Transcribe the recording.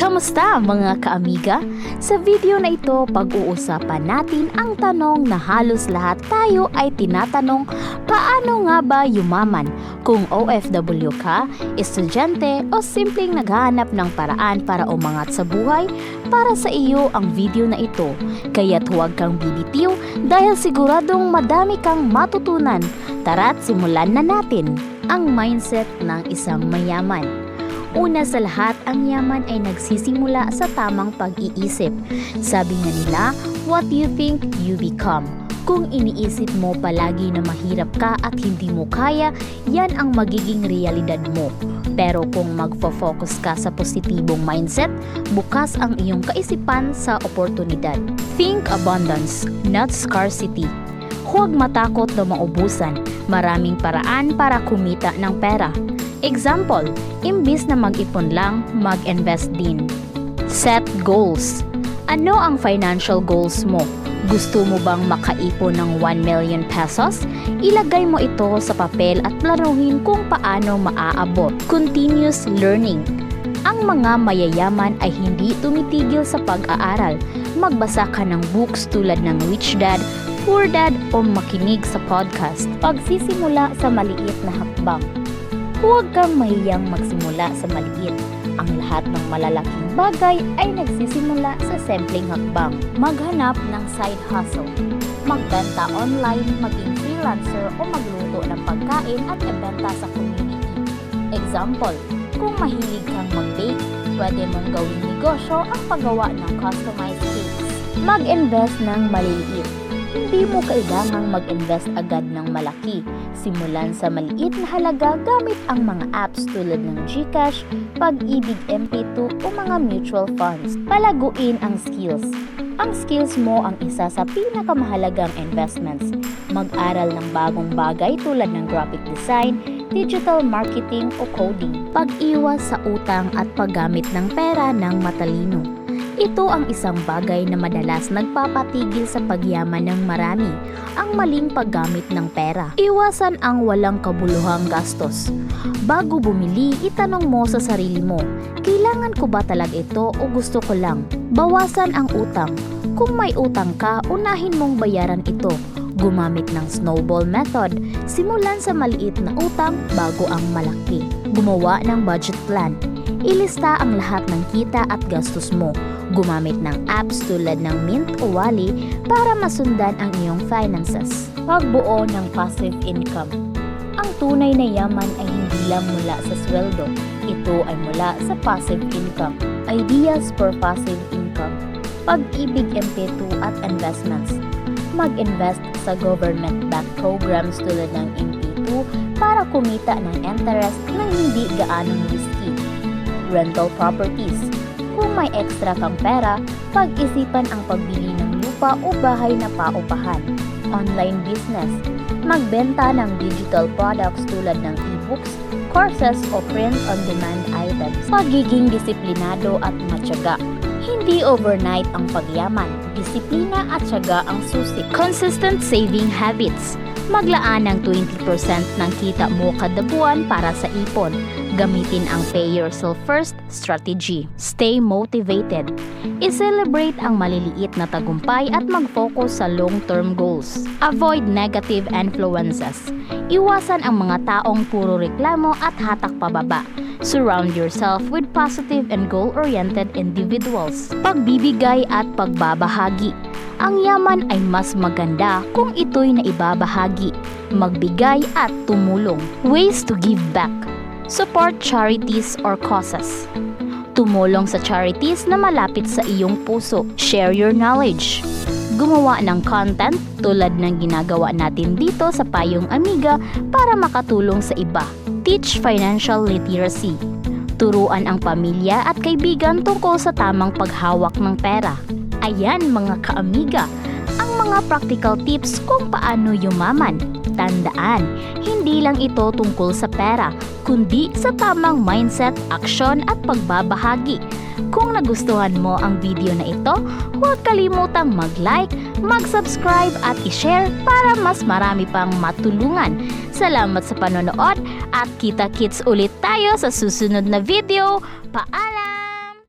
Kamusta mga kaamiga? Sa video na ito, pag-uusapan natin ang tanong na halos lahat tayo ay tinatanong, paano nga ba yumaman? Kung OFW ka, estudyante o simpleng naghahanap ng paraan para umangat sa buhay, para sa iyo ang video na ito. Kaya't huwag kang bibitiw dahil siguradong madami kang matutunan. Tara't simulan na natin ang mindset ng isang mayaman. Una sa lahat, ang yaman ay nagsisimula sa tamang pag-iisip. Sabi nga nila, what you think, you become. Kung iniisip mo palagi na mahirap ka at hindi mo kaya, yan ang magiging realidad mo. Pero kung magfo-focus ka sa positibong mindset, bukas ang iyong kaisipan sa oportunidad. Think abundance, not scarcity. Huwag matakot na maubusan. Maraming paraan para kumita ng pera. Example, imbis na mag-ipon lang, mag-invest din. Set goals. Ano ang financial goals mo? Gusto mo bang makaipon ng 1 million pesos? Ilagay mo ito sa papel at planuhin kung paano maaabot. Continuous learning. Ang mga mayayaman ay hindi tumitigil sa pag-aaral. Magbasa ka ng books tulad ng Rich Dad, Poor Dad o makinig sa podcast. Pagsisimula sa maliit na hakbang. Huwag kang mahiyang magsimula sa maliit. Ang lahat ng malalaking bagay ay nagsisimula sa simpleng hakbang. Maghanap ng side hustle. Magbenta online, maging freelancer o magluto ng pagkain at ibenta sa community. Example, kung mahilig kang mag-bake, pwede mong gawing negosyo ang paggawa ng customized cakes. Mag-invest ng maliliit. Hindi mo kailangang mag-invest agad ng malaki. Simulan sa maliit na halaga gamit ang mga apps tulad ng GCash, Pag-ibig MP2 o mga mutual funds. Palaguin ang skills. Ang skills mo ang isa sa pinakamahalagang investments. Mag-aral ng bagong bagay tulad ng graphic design, digital marketing o coding. Pag-iwas sa utang at paggamit ng pera ng matalino. Ito ang isang bagay na madalas nagpapatigil sa pagyaman ng marami, ang maling paggamit ng pera. Iwasan ang walang kabuluhang gastos. Bago bumili, itanong mo sa sarili mo, kailangan ko ba talaga ito o gusto ko lang? Bawasan ang utang. Kung may utang ka, unahin mong bayaran ito. Gumamit ng snowball method. Simulan sa maliit na utang bago ang malaki. Gumawa ng budget plan. Ilista ang lahat ng kita at gastos mo. Gumamit ng apps tulad ng Mint o Wally para masundan ang iyong finances. Pagbuo ng passive income. Ang tunay na yaman ay hindi lang mula sa sweldo. Ito ay mula sa passive income. Ideas for passive income. Pag-ibig MP2 at investments. Mag-invest sa government-backed programs tulad ng MP2 para kumita ng interest na hindi gaanong risky. Rental properties. Kung may extra kang pera, pag-isipan ang pagbili ng lupa o bahay na paupahan. Online business. Magbenta ng digital products tulad ng e-books, courses o print-on-demand items. Pagiging disiplinado at matyaga. Hindi overnight ang pagyaman. Disiplina at syaga ang susi. Consistent saving habits. Maglaan ng 20% ng kita mo kada buwan para sa ipon. Gamitin ang pay yourself first strategy. Stay motivated. I-celebrate ang maliliit na tagumpay at mag-focus sa long-term goals. Avoid negative influences. Iwasan ang mga taong puro reklamo at hatak pababa. Surround yourself with positive and goal-oriented individuals. Pagbibigay at pagbabahagi. Ang yaman ay mas maganda kung ito'y naibabahagi, magbigay at tumulong. Ways to give back. Support charities or causes. Tumulong sa charities na malapit sa iyong puso. Share your knowledge. Gumawa ng content tulad ng ginagawa natin dito sa Payong Amiga para makatulong sa iba. Teach financial literacy. Turuan ang pamilya at kaibigan tungkol sa tamang paghawak ng pera. Ayan mga kaamiga, ang mga practical tips kung paano yumaman. Tandaan, hindi lang ito tungkol sa pera, kundi sa tamang mindset, aksyon at pagbabahagi. Kung nagustuhan mo ang video na ito, huwag kalimutang mag-like, mag-subscribe at i-share para mas marami pang matulungan. Salamat sa panonood at kita-kits ulit tayo sa susunod na video. Paalam!